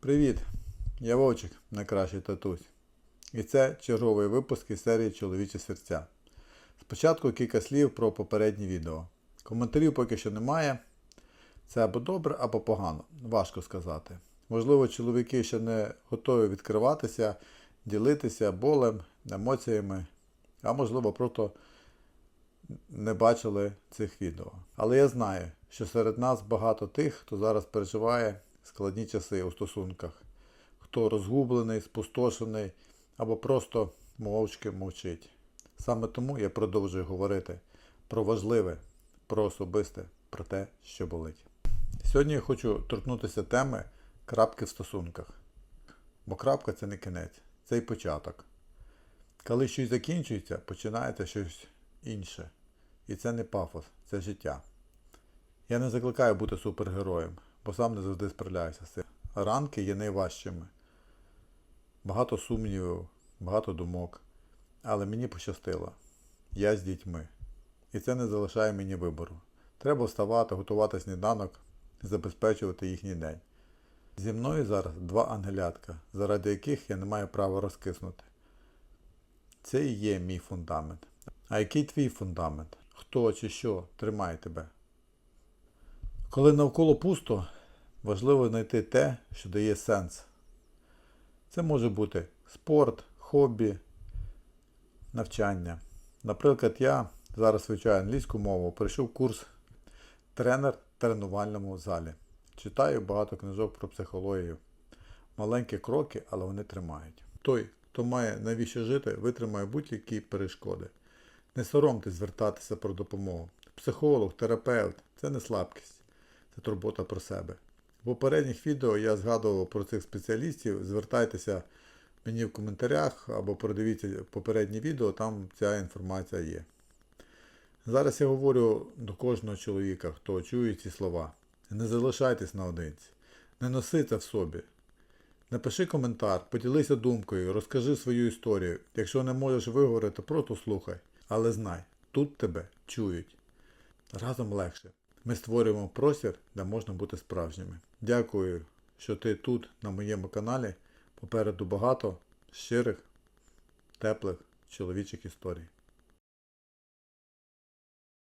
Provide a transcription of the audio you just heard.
Привіт! Я Вовчик, найкращий татусь. І це черговий випуск із серії Чоловічі серця. Спочатку кілька слів про попереднє відео. Коментарів поки що немає. Це або добре, або погано. Важко сказати. Можливо, чоловіки ще не готові відкриватися, ділитися болем, емоціями, а можливо, просто не бачили цих відео. Але я знаю, що серед нас багато тих, хто зараз переживає складні часи у стосунках, хто розгублений, спустошений або просто мовчки мовчить. Саме тому я продовжую говорити про важливе, про особисте, про те, що болить. Сьогодні я хочу торкнутися теми крапки в стосунках. Бо крапка це не кінець, це і початок. Коли щось закінчується, починається щось інше. І це не пафос, це життя. Я не закликаю бути супергероєм, бо сам не завжди справляюся з цим. Ранки є найважчими. Багато сумнівів, багато думок. Але мені пощастило. Я з дітьми. І це не залишає мені вибору. Треба вставати, готувати сніданок, забезпечувати їхній день. Зі мною зараз два ангелятка, заради яких я не маю права розкиснути. Це і є мій фундамент. А який твій фундамент? Хто чи що тримає тебе? Коли навколо пусто, важливо знайти те, що дає сенс. Це може бути спорт, хобі, навчання. Наприклад, я зараз вивчаю англійську мову, пройшов курс тренер в тренувальному залі. Читаю багато книжок про психологію. Маленькі кроки, але вони тримають. Той, хто має навіщо жити, витримає будь-які перешкоди. Не соромтесь звертатися про допомогу. Психолог, терапевт це не слабкість, це турбота про себе. Попередніх відео я згадував про цих спеціалістів. Звертайтеся мені в коментарях або продивіться попереднє відео, там ця інформація є. Зараз я говорю до кожного чоловіка, хто чує ці слова. Не залишайтесь наодинці, не носи це в собі. Напиши коментар, поділися думкою, розкажи свою історію. Якщо не можеш виговорити, просто слухай. Але знай, тут тебе чують. Разом легше. Ми створюємо простір, де можна бути справжніми. Дякую, що ти тут, на моєму каналі. Попереду багато щирих, теплих чоловічих історій.